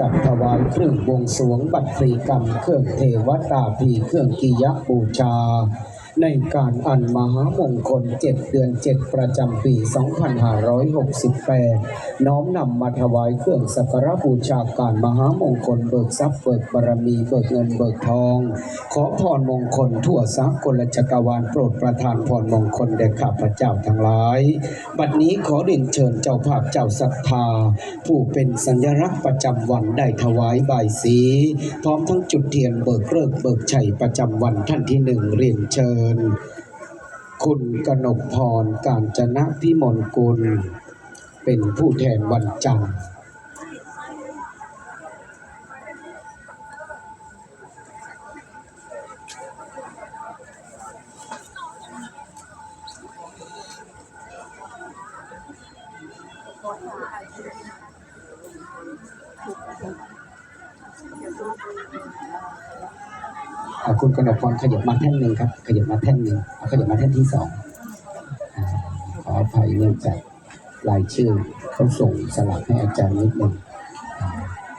จัดถวายเครื่องบวงสรวงบัตรีกรรม เครื่องเทวตาพีเครื่องกิยบูชา ในการอันมหามงคล 7 เดือน 7 ประจำปี 2568 น้อมนำมาถวายเครื่องสักการะบูชาการมหามงคลเบิกทรัพย์เบิกบารมีเบิกเงินเบิกทอง ขอพรมงคลทั่วสากลจักรวาลโปรดประทานพรมงคลแด่ข้าพเจ้าทั้งหลาย บัดนี้ขอเรียนเชิญเจ้าภาพเจ้าศรัทธา ผู้เป็นสัญลักษณ์ประจำวันได้ถวายบายสี พร้อมทั้งจุดเทียนเบิกเลิกเบิกชัยประจำวันท่านที่หนึ่งเรียนเชิญคุณกนกพรการจนะพิมลกุล เป็นผู้แทนวันจันทร์ คุณกนกพรขยับมาแท่นหนึ่งครับ ขยับมาแท่นหนึ่งขยับมาแท่นที่สองอขออภัยเนื่องจากรายชื่อเขาส่งสลับให้อาจารย์นิดหนึ่ง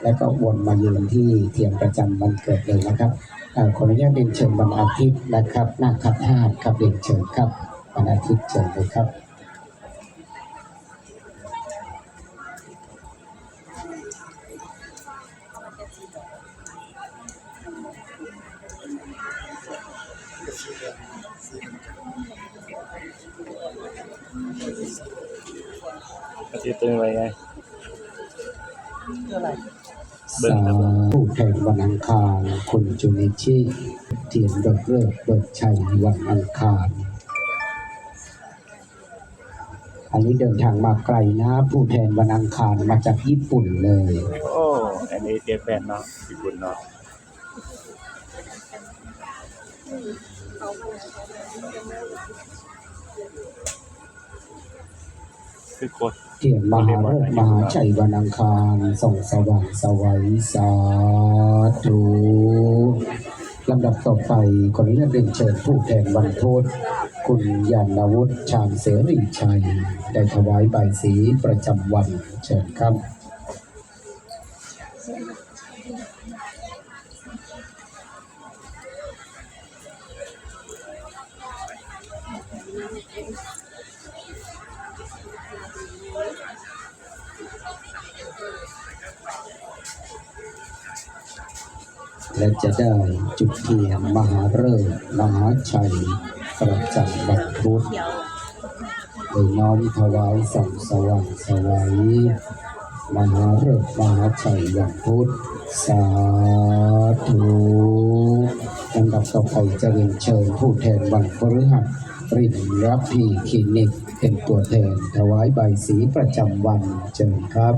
แล้วก็วนมายืนที่เทียมประจำวันเกิดเลยนะครับอขออนุญาตเรียนเชิญวันอาทิตย์นะครับหน้าคัดห้าครับเรียนเชิญครับวันอาทิตย์เชิญเลยครับ อาทิตย์เป็นไว้ไงเบิ่สางครับผู้แทนวันอังคารคุณจุนิชิเทียนเบิกเลิกเบิกชัยวันอังคาร อันนี้เดินทางมาไกลนะ ผู้แทนวันอังคารมาจากญี่ปุ่นเลย โอ้ อันนี้เตียแฟนเนาะญี่ปุ่นเนาะ คือโคตรเทียมหาฤกษ์มหาชัยวันอังคารส่องสว่างสวัยสาธุลำดับต่อไปขออนุญาตเรียนเชิญผู้แทนวันโทษ คุณยานวุฒิชาญเสรีชัย ได้ถวายใบสีประจำวันเชิญครับ และจะได้จุดเทียนมหาฤกษ์มหาชัย ประจำวันพุธโดยน้อมถวายส่องสว่างสวัยมหาฤกษ์มหาชัยวันพุธสาธุลำดับต่อไปจะเรียนเชิญผู้แทนวันพฤหัสรินรับพีคลินิก เป็นตัวแทนถวายใบสีประจำวันเชิญครับ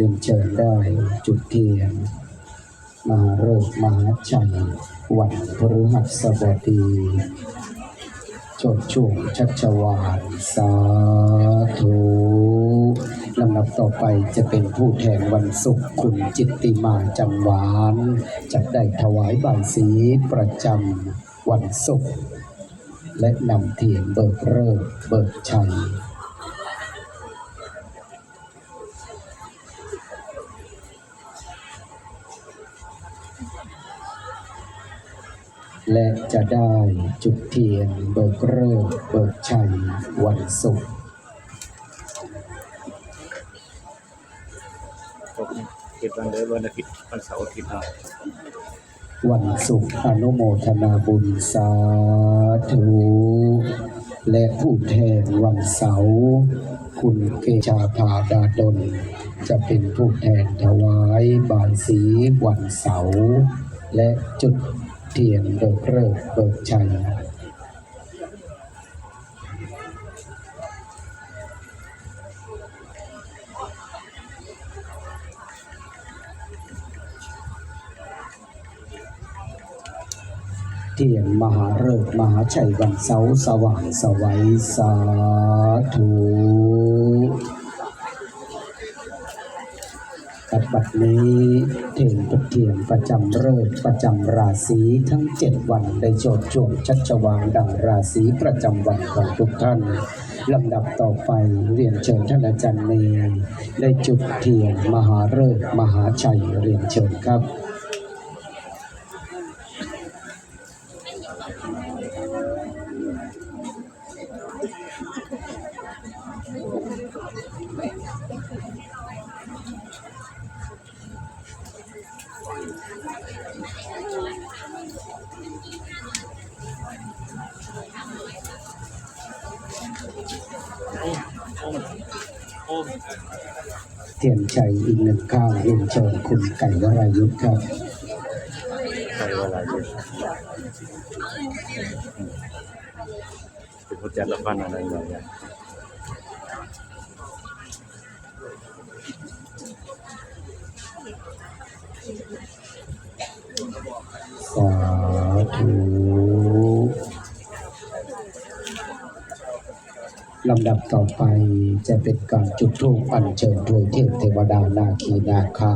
เรียนเชิญได้จุดเทียนมหาฤกษ์มหาชัยวันพฤหัสบดีโชดช่วงชัชวานสาธุลำดับต่อไปจะเป็นผู้แทนวันศุกร์คุณจิตติมาจันหวานจะได้ถวายบายสีประจำวันศุกร์และนำเทียนเบิกเริกษ์เบิกชัย และจะได้จุดเทียนเบิกเริกษ์เบิกชัยวันศุกร์ผมคิดวันเดือนวันอาทิตย์วันเสาร์อาทิตย์เนาะวันศุกร์อนุโมทนาบุญสาธุ และผู้แทนวันเสาร์คุณเกชาภาดาดล จะเป็นผู้แทนถวายบายสีวันเสาร์และจุด เทียนเบิกเริกเบิกชัยทเทียนมหาฤกษ์มหาชัยวันเสาสว่างสวัยสาธุ กับบัดนี้เทียนประเกียนประจำเริกประจำราศีทั้งเจ็ดวันได้โจทย์ช่วงชัชวางดังราศีประจำวันของทุกท่านลำดับต่อไปเรียนเชิญท่านอาจารย์เมย์ได้จุดเทียนมหาฤกษ์มหาชัยเรียนเชิญครับ เทียนชัยอีกหนึ่งข้างเรียนเชิญคุณไก่วรายุทธครับใช้เวลาเยอะเป็นผู้จัดละครอะไรอย่างเงี้ยสาธุ ลำดับต่อไปจะเป็นการจุดธูปอัญเชิญถวยเทพเทวดานาคีนาคา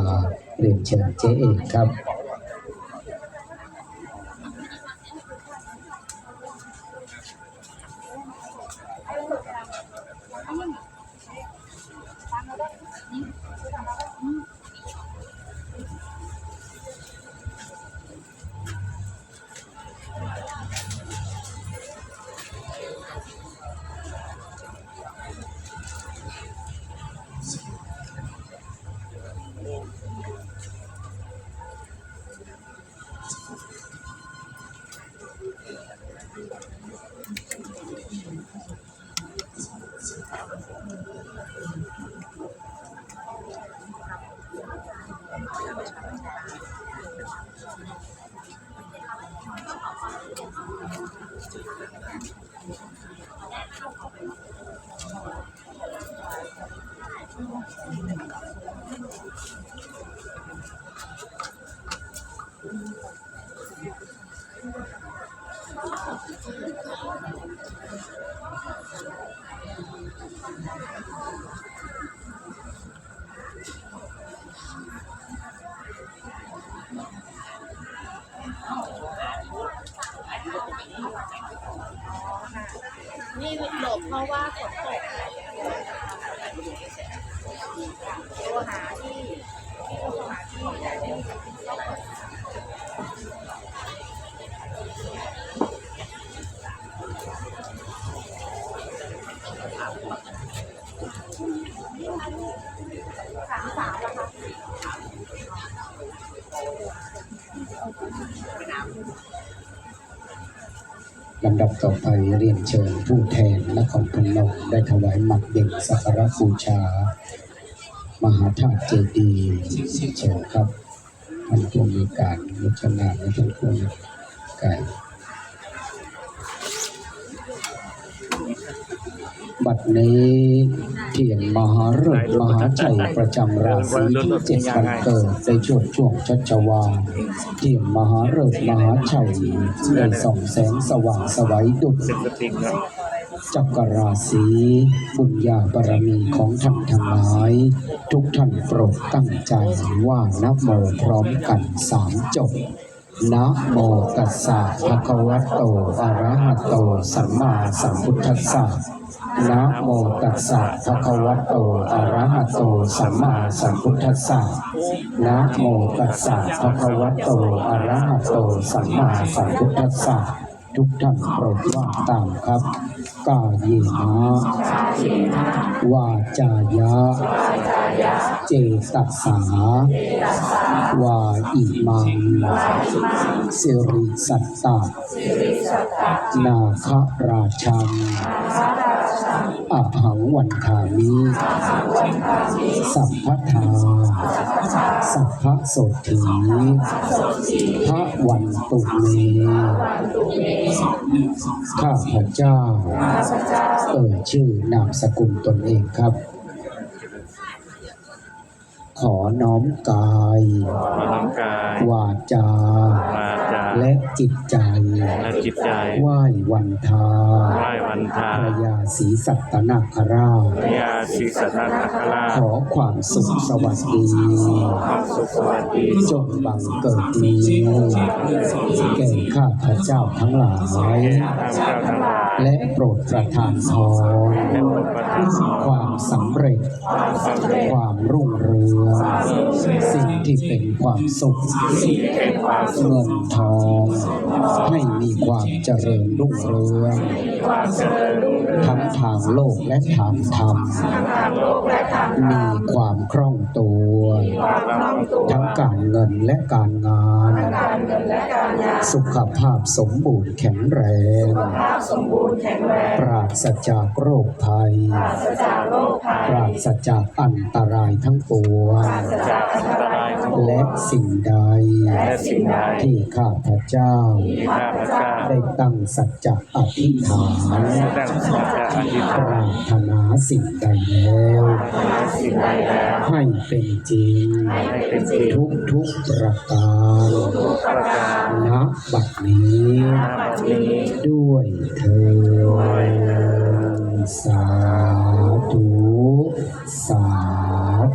เรียนเชิญเจเอกครับ เชิญผู้แทนนครพนมได้ถวายหมักเด็กสักการะบูชา มหาธาตุเจดีย์เชิญครับท่านผู้มีการรัชนาและท่านผู้มีการ บัดนี้เทียนมหาฤกษ์มหาชัยประจำราศีที่เจ็ดวันเกิดในช่วงช่วงชัชวาลเทียนมหาฤกษ์มหาชัยได้ส่องแสงสว่างสวัยดุจเซ็นสติกเนาะจักรราศีบุญญาบารมีของท่านทั้งหลาย ทุกท่านโปรดตั้งใจว่านะโมพร้อมกันสามจบนะโมตัสสะภะคะวะโต อะระหะโต สัมมาสัมพุทธัสสะ นะโมตัสสะภะคะวะโตอะระหะโตสัมมาสัมพุทธัสสะนะโมตัสสะภะคะวะโตอะระหะโตสัมมาสัมพุทธัสสะทุกท่านโปรดว่าตามครับกายเยนะวาจายะ เจตัสสาวาอิมังสิริสัตตะนาคราชัง อหังวันทามิสัพพทา สัพพะโสถีพระวันตุเมข้าพเจ้า เอ่ยชื่อนามสกุลตนเองครับ ขอน้อมกายมีน้ำกายวาจาวาจา และจิตใจและจิตใจไหว้วันทาไหว้วันทาพระยาศรีสัตนาคราชพญาศรีสัตนคราชขอความสุขสวัสดีความสุขสวัสดีจงบังเกิดมีแก่ข้าพระเจ้าทั้งหลาย และโปรดประทานพรความสำเร็จ ความรุ่งเรืองสิ่งที่เป็นความสุขเงินทองให้มีความเจริญรุ่งเรือง ความเจริญรุ่งเรืองทั้งทางโลกและทางธรรม มีความคล่องตัว ทั้งการเงินและการงาน สุขภาพสมบูรณ์แข็งแรง ปราศจากโรคภัย ปราศจากอันตรายทั้งปวงจากอันตรายทั้งปวและงสิ่งใดและสิ่งใดที่ข้าพเจ้าที่ข้าพเจ้า ได้ตั้งสัจจะอธิษฐานตั้งสัจะอธิษปฐารานถนาสิ่งใดแล้วให้เป็นจริง ทุกทุกประการประการณบัดนี้ณบัดนี้ด้วยเธอสาธุสา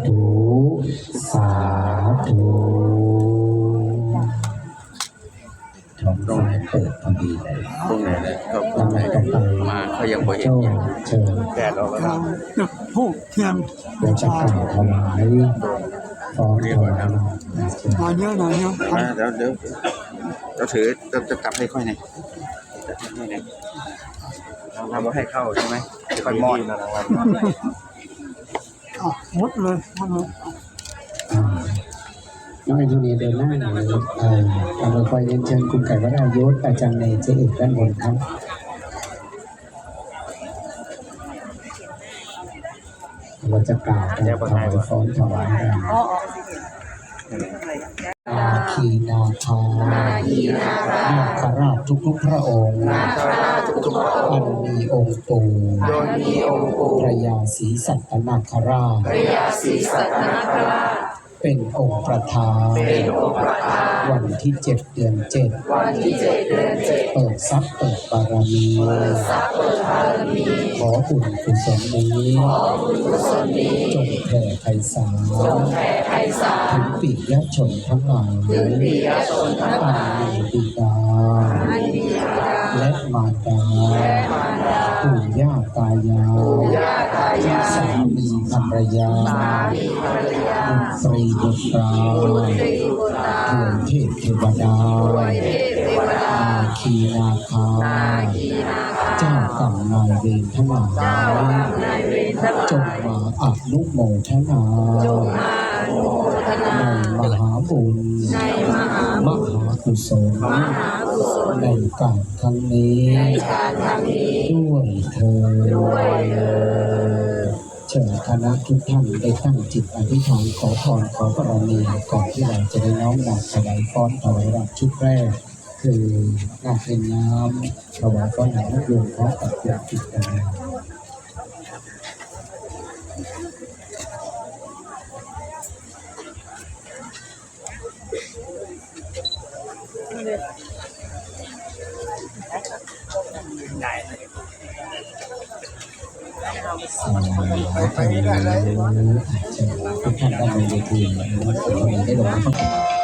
ธุสาธุ เปิดพอดีเลยพวกไหนเลยเขาลำดับต่อไปมาเขายังบ่เห็นโจ้อย่างเชิญแดดออกแล้วเราจุดเทียนเราจะกล่าวถวายฟ้อนถวายเชิญหน่อยเยอะหน่อยเยอะมาเดี๋ยวเดี๋ยวเราถือจะจะกลับให้ค่อยหน่อยจะให้หน่อยทำว่าให้เข้าใช่ไหมค่อยมอดนะรางวัลอะหมดเลยหมดเลย น้องแอนโทเนียเดินหน้าหน่อยเอ่อเราไปคอยเรียนเชิญคุณไก่วรายุทธอาจารย์ในเจเอกด้านบนครับเราจะกล่าวการถวายฟ้อนถวายกันนาคีนาคานาคาราชทุกๆพระองค์อันมีองค์ปู่พระยาศรีสัตนาคราช เป็นองค์ประธานวันที่เจ็ดเดือนเจ็ดเปิดทรัพย์เปิดบารมีขอบุญกุศลนี้จงแผ่ไพศาลถึงปิยชนทั้งหลายอันมีบิดาและมารดาปู่ย่าตายายสามีภ รรยาบุตรีบุตราเทวเทพเทวดานาคีนาคา เจ้ากรรมนายเวรทั้งหลายจงมาอนุโมทนาในมหาบุญมหากุศลในการครั้งนี้ ด้วยเธอ เชิญคณะทุกท่านได้ตั้งจิตอธิษฐานขอพรขอบารมีก่อนที่เราจะได้น้อมนำถวายฟ้อนถวายรับชุดแรก คืองาเป็นน้ำถวายฟ้อนหนังรวมพร้อมกับเพื่อนติ ดกันสาธุทุกท่านได้ในเวทีนะครับผมได้ลง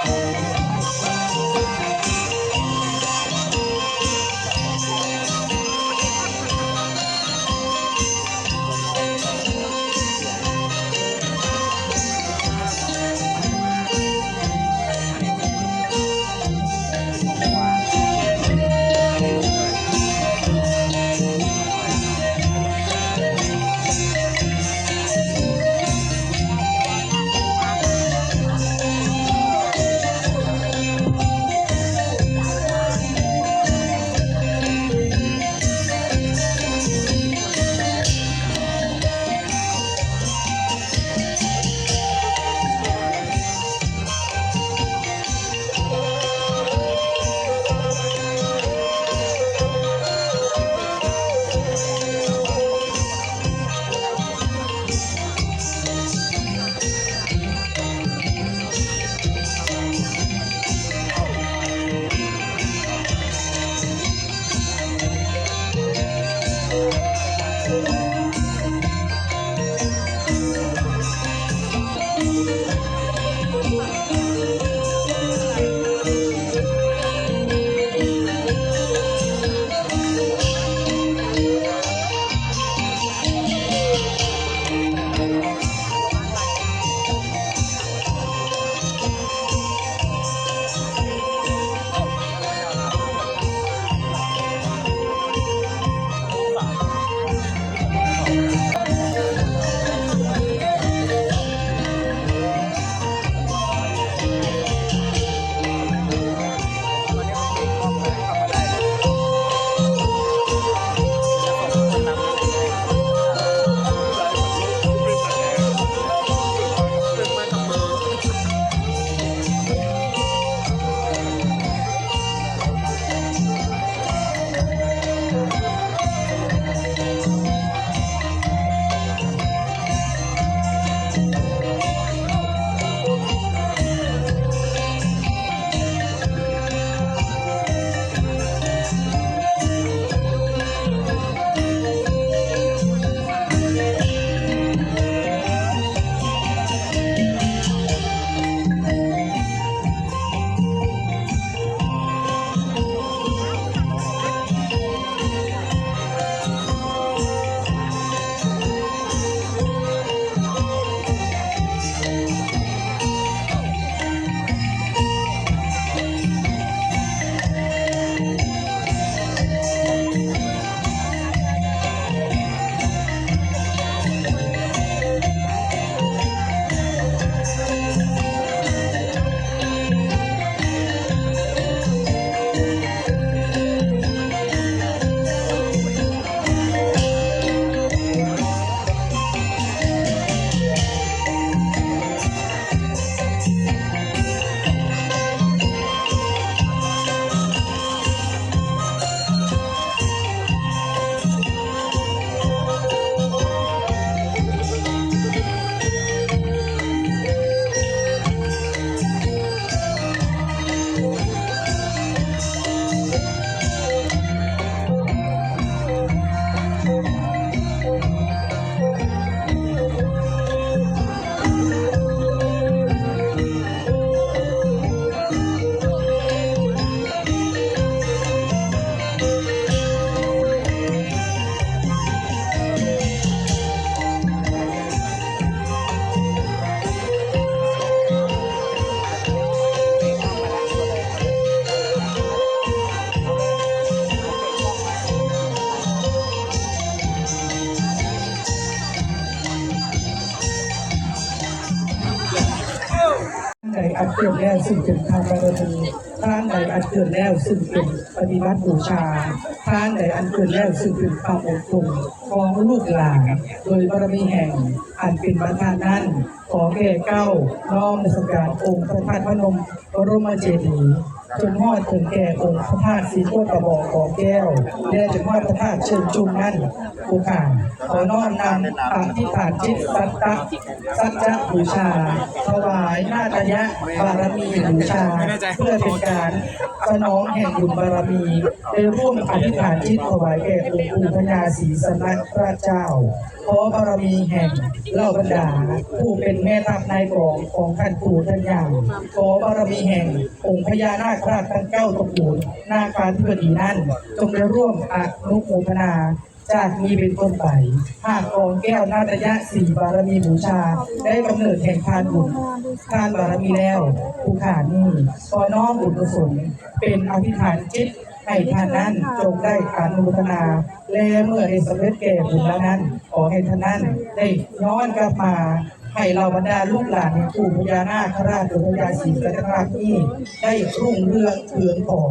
ซึ่งเป็นทางบารมีทานใดอันเกิดแล้วซึ่งเป็นปฏิบัติบูชาทานใดอันเกิดแล้วซึ่งเป็นความอบอุ่นของลูกหลานโดยบารมีแห่งอันเป็นประธานนั้นขอแก่เก้าน้อมนมัสการองค์พระธาตุพนมบรมเจดีย์ จนฮอดถึงแก่องค์พระธาตุสีโคตรกระบอกของแก้วและจนฮอดพระธาตุเชิญชุมนั่นผู้ข่าขอน้อมนำอธิษฐานจิตสัตตะสัจจะบูชา ถวายนาตยะบารมีบูชา เพื่อเป็นการสนองแห่งบุญบารมีได้ร่วมอธิษฐานจิตถวายแก่องค์ปู่พญาศรีสนพระเจ้าขอบารมีแห่งเหล่าบรรดา ผู้เป็นแม่ทัพนายกองของท่านปู่ท่านย่าขอบารมีแห่งองค์พญานาคราชทั้งเก้าตระกูลนาคาธิบดีนั้น จงได้ร่วมอนุโมทนาจากนี้เป็นต้นไปหากกองแก้วนาตยะสี่บารมีบูชา ได้กำเนิดแห่งทานบุญทานบารมีแล้วผู้ขานี่ขอน้อมบุญกุศลเป็นอธิษฐานจิต ให้ท่านนั้นจงได้อนุทนา และเมื่อได้สำเร็จแก่บุญแล้วนั้น ขอให้ท่านนั้นได้ย้อนกลับมาให้เราบรรดาลูกหลานแห่งปู่พญานาคราชหรือพญาศรีสัตนคราคีได้รุ่งเรืองเถืองก่อ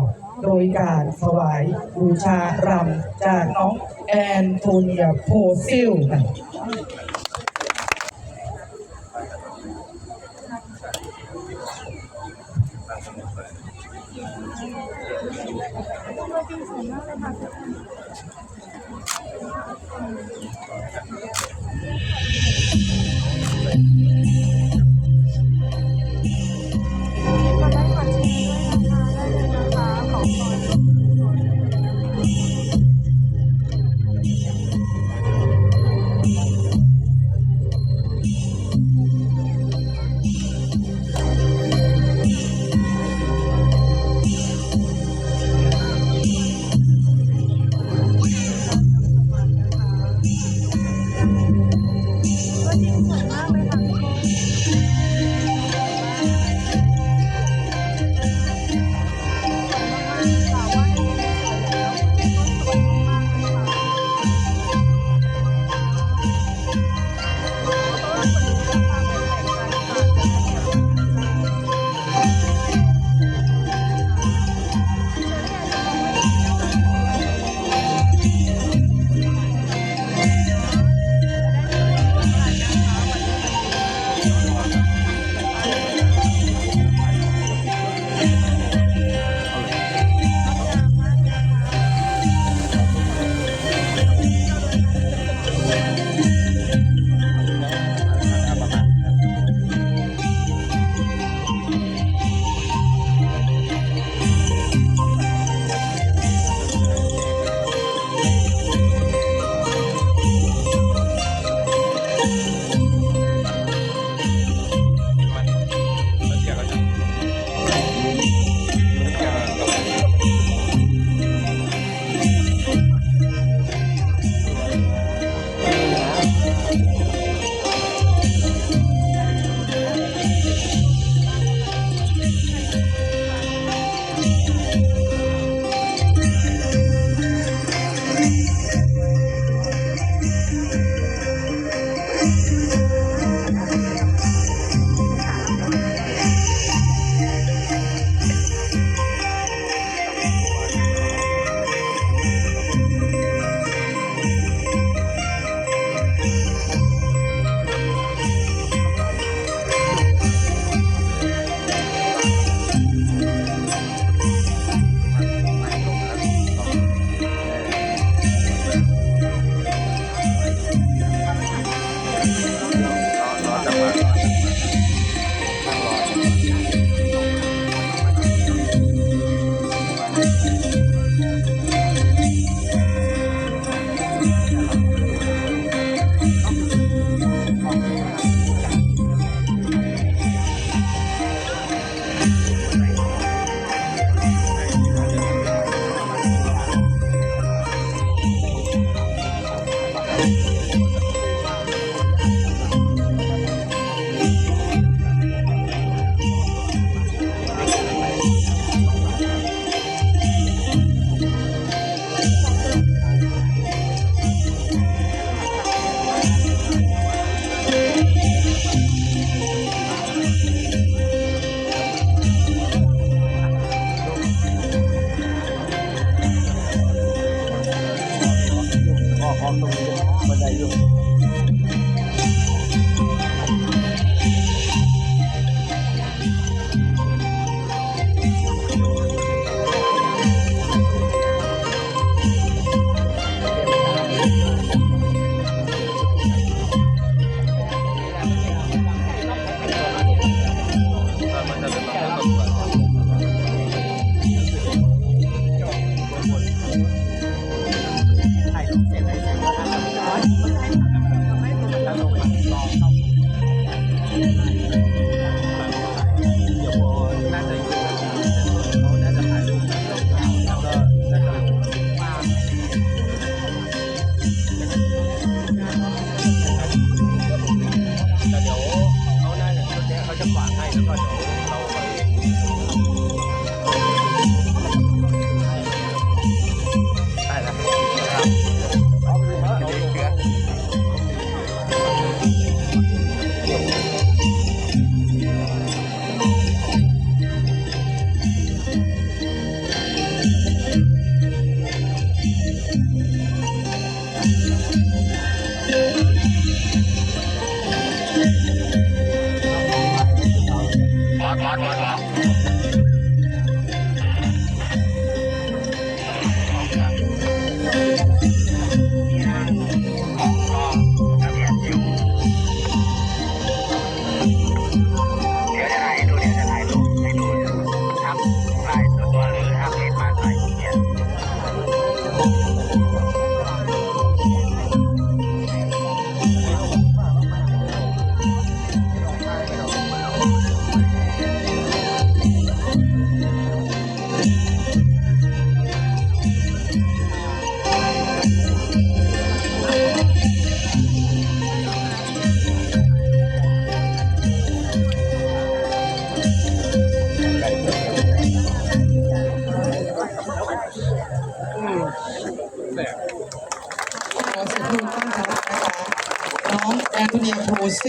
โดยการถวายบูชารำจากน้องแอนโทเนียโพซิล Nón thể.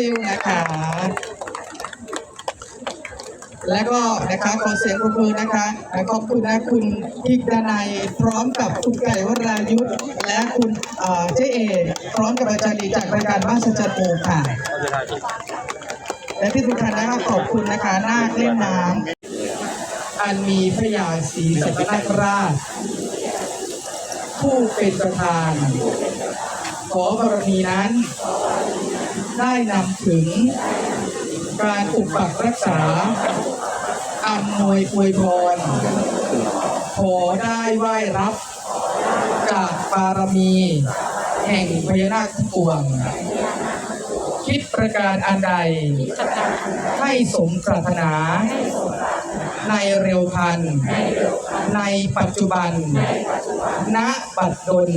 ซิลนะคะ และก็นะคะขอเสียงปรบมือนะคะและขอบคุณนะคุณพิกดานายพร้อมกับคุณไก่วรายุทธและคุณเอ่อเจ๊เอพร้อมกับอาจารย์ดีจากรายการบ้านสัจจโมค่ะ และที่สำคัญนะคะขอบคุณนะคะนาคเล่นน้ำอันมีพระยาศรีสัตนคราช ผู้เป็นประธานขอบารมีนั้น ได้นำถึง การปกปักรักษาอำนวยอวยพร ขอได้ไหว้รับ จากบารมี แห่งพญานาคทั้งปวง คิดประการอันใด ให้สมปรารถนา ในเร็วพัน ในปัจจุบัน ณ บัดดล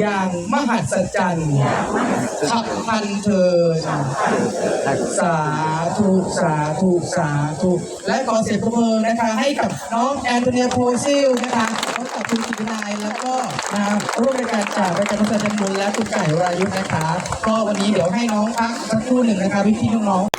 อย่างมหัศจรรย์ขับพันเทินสาธุสาธุสาธุและขอเสียงปรบมือนะคะ ให้กับน้องแอนโทเนียโพซิลนะคะพร้อมกับคุณกิตินายแล้วก็นะร่วมรายการจากรายการพัฒนาบุญและคุณไก่วรายุทธนะคะ ก็วันนี้เดี๋ยวให้น้องพักสักครู่หนึ่งนะคะพี่ๆน้องๆ